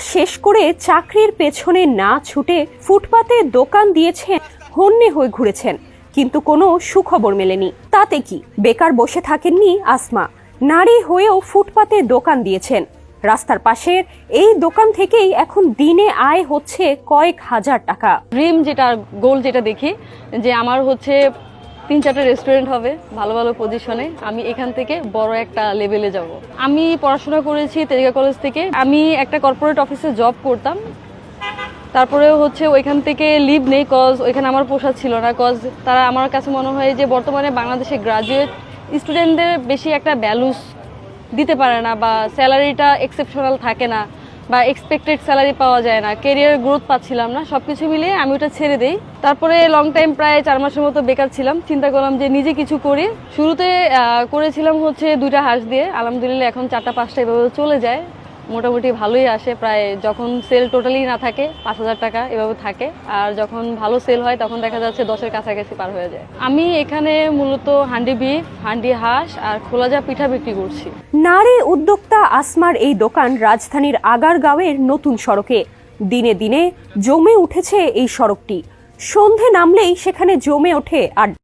শেষ করে চাকরির পেছনে না ছুটে ফুটপাতে দোকান দিয়েছেন, হন্যে হয়ে ঘুরেছেন। কিন্তু কোনো সুখবর মেলেনি। তাতে কি? বেকার বসে থাকেননি আসমা। নারী হয়েও ফুটপাতে দোকান দিয়েছেন। রাস্তার পাশের এই দোকান থেকেই এখন দিনে আয় হচ্ছে কয়েক হাজার টাকা। ড্রিম যেটা গোল যেটা দেখি, যে আমার হচ্ছে তিন চারটা রেস্টুরেন্ট হবে, ভালো ভালো পজিশনে আমি এখান থেকে বড় একটা লেভেলে যাব। আমি পড়াশোনা করেছি তেলিকা কলেজ থেকে। আমি একটা কর্পোরেট অফিসে জব করতাম। তারপরে হচ্ছে ওইখান থেকে লিভ নেই কজ ওইখানে আমার পোষা ছিল না। কজ তারা আমার কাছে মনে হয় যে বর্তমানে বাংলাদেশে গ্রাজুয়েট স্টুডেন্টদের বেশি একটা ভ্যালুস দিতে পারে না বা স্যালারিটা এক্সেপশনাল থাকে না। বা এক্সপেক্টেড স্যালারি পাওয়া যায় না কেরিয়ার গ্রোথ পাচ্ছিলাম না সব কিছু মিলিয়ে আমি ওটা ছেড়ে দিই। তারপরে লং টাইম প্রায় চার মাসের মতো বেকার ছিলাম, চিন্তা করলাম যে নিজে কিছু করি। শুরুতে করেছিলাম হচ্ছে দুইটা হাঁস দিয়ে, আলহামদুলিল্লাহ এখন চারটা পাঁচটা এভাবে চলে যায়। মোটামুটি ভালোই আসে। প্রায় যখন সেল টোটালি না থাকে, পাঁচ হাজার টাকা এভাবে থাকে। আর যখন ভালো সেল হয়, তখন দেখা যাচ্ছে দশের কাছাকাছি পার হয়ে যায়। আমি এখানে মূলত হান্ডি বিফ হান্ডি হাঁস আর খোলাজা পিঠা বিক্রি করছি। নারী উদ্যোক্তা আসমার এই দোকান রাজধানীর আগারগাঁওয়ের নতুন সড়কে। দিনে দিনে জমে উঠেছে এই সড়কটি। সন্ধে নামলেই সেখানে জমে ওঠে আর